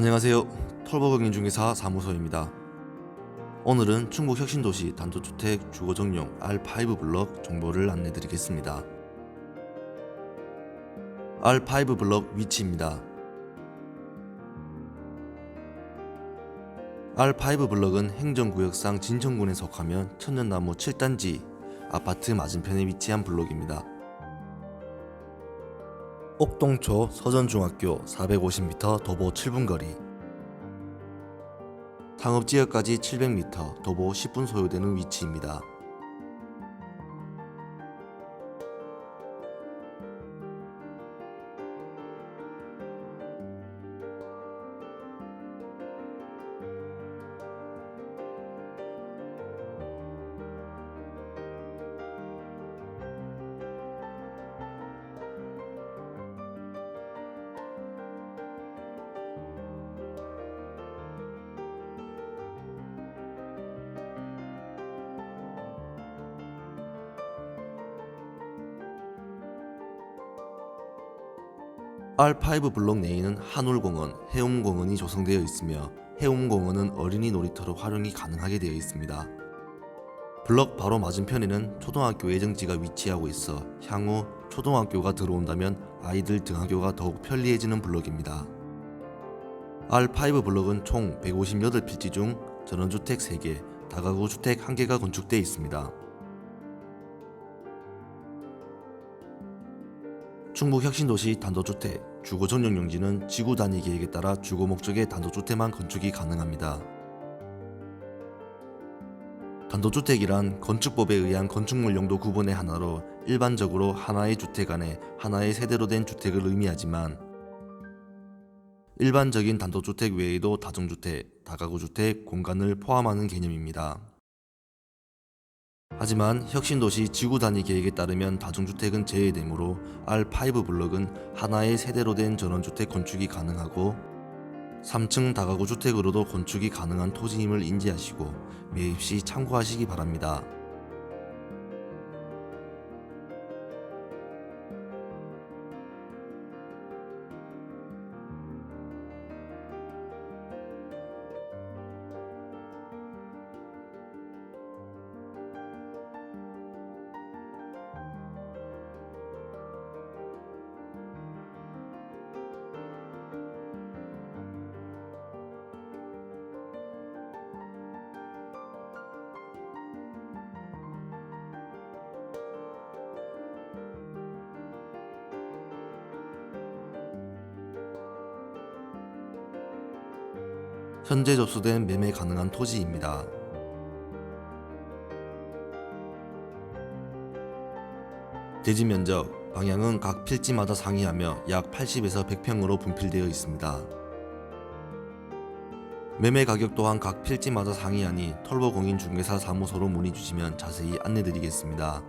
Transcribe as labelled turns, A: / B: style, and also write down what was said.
A: 안녕하세요. 털버거인중개사 사무소입니다. 오늘은 충북 혁신도시 단독주택 주거정용 R5 블럭 정보를 안내드리겠습니다. R5 블럭 위치입니다. R5 블럭은 행정구역상 진천군에 속하며 천년나무 7단지 아파트 맞은편에 위치한 블록입니다. 옥동초 서전중학교 450m 도보 7분 거리 상업지역까지 700m 도보 10분 소요되는 위치입니다. R5 블록 내에는 한울공원, 해움공원이 조성되어 있으며 해움공원은 어린이 놀이터로 활용이 가능하게 되어 있습니다. 블럭 바로 맞은편에는 초등학교 예정지가 위치하고 있어 향후 초등학교가 들어온다면 아이들 등하교가 더욱 편리해지는 블럭입니다. R5 블럭은 총 158필지 중 전원주택 3개, 다가구 주택 1개가 건축되어 있습니다. 충북 혁신도시 단독주택 주거 전용 용지는 지구 단위 계획에 따라 주거 목적의 단독주택만 건축이 가능합니다. 단독주택이란 건축법에 의한 건축물 용도 구분의 하나로 일반적으로 하나의 주택 안에 하나의 세대로 된 주택을 의미하지만 일반적인 단독주택 외에도 다중주택, 다가구주택, 공간을 포함하는 개념입니다. 하지만 혁신도시 지구 단위 계획에 따르면 다중주택은 제외되므로 R5 블럭은 하나의 세대로 된 전원주택 건축이 가능하고 3층 다가구 주택으로도 건축이 가능한 토지임을 인지하시고 매입 시 참고하시기 바랍니다. 현재 접수된 매매 가능한 토지입니다. 대지 면적, 방향은 각 필지마다 상이하며 약 80에서 100평으로 분필되어 있습니다. 매매 가격 또한 각 필지마다 상이하니 털보 공인 중개사 사무소로 문의 주시면 자세히 안내드리겠습니다.